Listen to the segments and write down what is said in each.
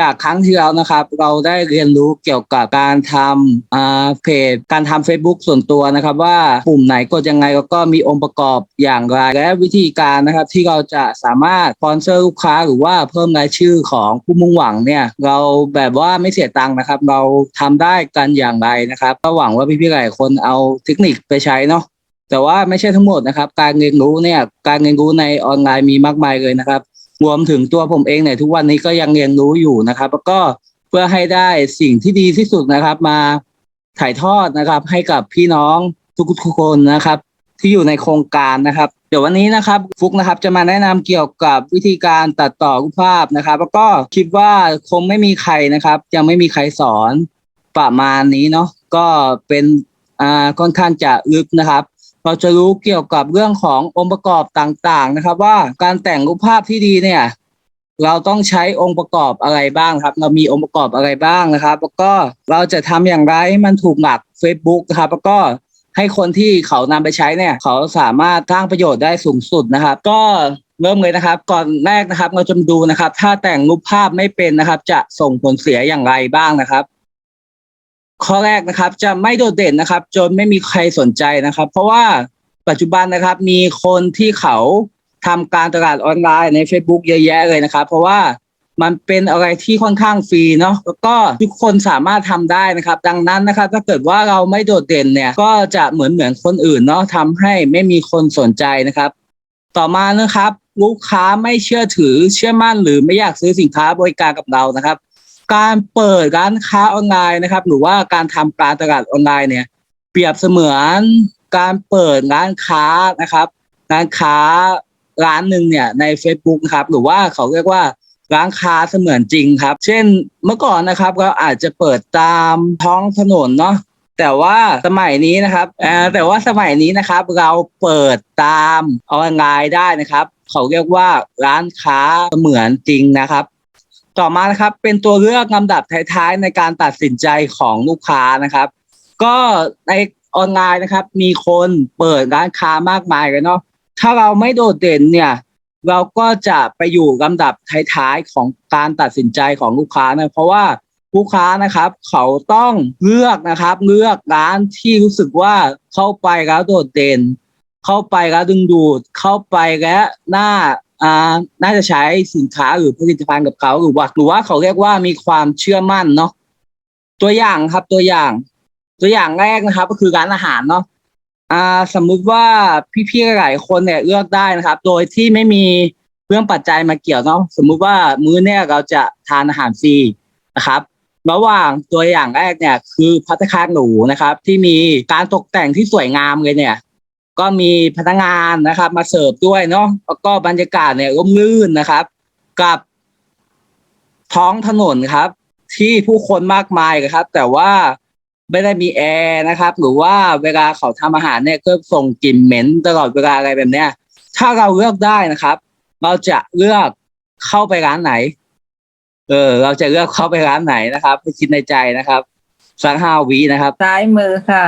จากครั้งที่แล้วนะครับ เราได้เรียนรู้เกี่ยวกับการทำอ่าเพจการทำ Facebook ส่วนตัวนะครับ ว่าปุ่มไหนกดยังไงแล้วก็มีองค์ประกอบอย่างไร และวิธีการนะครับที่เราจะสามารถสปอนเซอร์ลูกค้าหรือว่าเพิ่มรายชื่อของผู้มุ่งหวังเนี่ย เราแบบว่าไม่เสียตังค์นะครับ เราทำได้กันอย่างไรนะครับ ก็หวังว่าพี่ๆหลายคนเอาเทคนิคไปใช้เนาะแต่ว่าไม่ใช่ทั้งหมดนะครับ การเรียนรู้เนี่ยการเรียนรู้ในออนไลน์มีมากมายเลยนะครับ รวมถึงตัวผมเองเนี่ยทุกวันนี้ก็ยังเรียนรู้อยู่นะครับ แล้วก็เพื่อให้ได้สิ่งที่ดีที่สุดนะครับ มาถ่ายทอดนะครับ ให้กับพี่น้องทุกๆคนนะครับ ที่อยู่ในโครงการนะครับ เดี๋ยววันนี้นะครับ ฟุกนะครับจะมาแนะนำเกี่ยวกับวิธีการตัดต่อรูปภาพนะครับ แล้วก็คิดว่าคงไม่มีใครนะครับ ยังไม่มีใครสอนประมาณนี้เนาะก็เป็นอ่าค่อนข้างจะลึกนะครับ เราจะรู้เกี่ยวกับเรื่องขององค์ประกอบต่างๆนะครับ ว่าการแต่งรูปภาพที่ดีเนี่ย เราต้องใช้องค์ประกอบอะไรบ้างครับ เรามีองค์ประกอบอะไรบ้างนะครับ แล้วก็เราจะทำอย่างไรให้มันถูกหลัก Facebook นะครับ แล้วก็ให้คนที่เขานำไปใช้เนี่ย เขาสามารถสร้างประโยชน์ได้สูงสุดนะครับ ก็เริ่มเลยนะครับ ก่อนแรกนะครับเราจะดูนะครับ ถ้าแต่งรูปภาพไม่เป็นนะครับ จะส่งผลเสียอย่างไรบ้างนะครับ ข้อแรกนะครับ จะไม่โดดเด่นนะครับ จนไม่มีใครสนใจนะครับ เพราะว่าปัจจุบันนะครับมีคนที่เขาทำการตลาดออนไลน์ใน Facebook เยอะแยะเลยนะครับ เพราะว่ามันเป็นอะไรที่ค่อนข้างฟรีเนาะแล้วก็ทุกคนสามารถทำได้นะครับ ดังนั้นนะครับ ถ้าเกิดว่าเราไม่โดดเด่นเนี่ย ก็จะเหมือนเหมือนคนอื่นเนาะทำให้ไม่มีคนสนใจนะครับ ต่อมานะครับ ลูกค้าไม่เชื่อถือเชื่อมั่นหรือไม่อยากซื้อสินค้าบริการกับเรานะครับ การเปิดร้านค้าออนไลน์นะครับ หรือว่าการทำการตลาดออนไลน์เนี่ย เปรียบเสมือนการเปิดร้านค้านะครับร้านค้าร้านหนึ่งเนี่ยใน Facebook ครับหรือว่าเขาเรียกว่าร้านค้าเสมือนจริงครับ เช่นเมื่อก่อนนะครับเราอาจจะเปิดตามท้องถนนเนาะแต่ว่าสมัยนี้นะครับแต่ว่าสมัยนี้นะครับ เราเปิดตามออนไลน์ได้นะครับ เขาเรียกว่าร้านค้าเสมือนจริงนะครับ ต่อมานะครับเป็นตัวเลือกลำดับท้ายๆ ในการตัดสินใจของลูกค้านะครับ ก็ในออนไลน์นะครับ มีคนเปิดร้านค้ามากมายเลยเนาะถ้าเราไม่โดดเด่นเนี่ย เราก็จะไปอยู่ลำดับท้ายๆของการตัดสินใจของลูกค้านะเพราะว่าลูกค้านะครับ เขาต้องเลือกนะครับ เลือกร้านที่รู้สึกว่าเข้าไปแล้วโดดเด่น เข้าไปแล้วดึงดูดเข้าไปแล้วน่าอ่า น่าจะใช้สินค้าหรือผลิตภัณฑ์กับเขาหรือว่าหรือว่าเขาเรียกว่ามีความเชื่อมั่นเนาะตัวอย่างครับตัวอย่าง ตัวอย่างแรกนะครับ ก็คือร้านอาหารเนาะอ่าสมมุติว่าพี่ๆหลายคนเนี่ยเลือกได้นะครับ โดยที่ไม่มีเรื่องปัจจัยมาเกี่ยวเนาะสมมุติว่ามื้อเนี่ยเราจะทานอาหารฟรีนะครับระหว่างตัวอย่างแรกเนี่ย คือพัตตาคาหรูนะครับ ที่มีการตกแต่งที่สวยงามเลยเนี่ย ก็มีพนักงานนะครับ มาเสิร์ฟด้วยเนาะแล้วก็บรรยากาศเนี่ยร่มรื่นนะครับ กับท้องถนนครับ ที่ผู้คนมากมายเลยครับ แต่ว่าไม่ได้มีแอร์นะครับ หรือว่าเวลาเขาทำอาหารเนี่ยก็ส่งกลิ่นเหม็นตลอดเวลาอะไรแบบเนี้ย ถ้าเราเลือกได้นะครับ เราจะเลือกเข้าไปร้านไหน เออ เราจะเลือกเข้าไปร้านไหนนะครับไปคิดในใจนะครับสักห้าวินะครับ ซ้ายมือค่ะ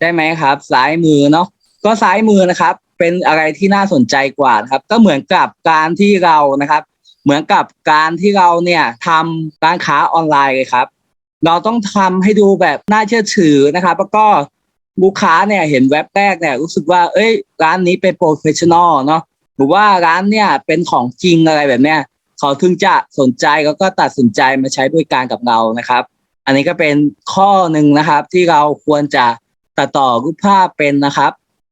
ได้ไหมครับ ซ้ายมือเนาะ ก็ซ้ายมือนะครับ เป็นอะไรที่น่าสนใจกว่านะครับ ก็เหมือนกับการที่เรานะครับ เหมือนกับการที่เราเนี่ยทำร้านค้าออนไลน์เลยครับ เราต้องทำให้ดูแบบน่าเชื่อถือนะครับ แล้วก็ลูกค้าเนี่ยเห็นเว็บแรกเนี่ยรู้สึกว่า เอ้ย ร้านนี้เป็นโปรเฟชชั่นอลเนาะหรือว่าร้านเนี่ยเป็นของจริงอะไรแบบเนี้ยเขาถึงจะสนใจแล้วก็ตัดสินใจมาใช้บริการกับเรานะครับ อันนี้ก็เป็นข้อหนึ่งนะครับที่เราควรจะตัดต่อรูปภาพเป็นนะครับ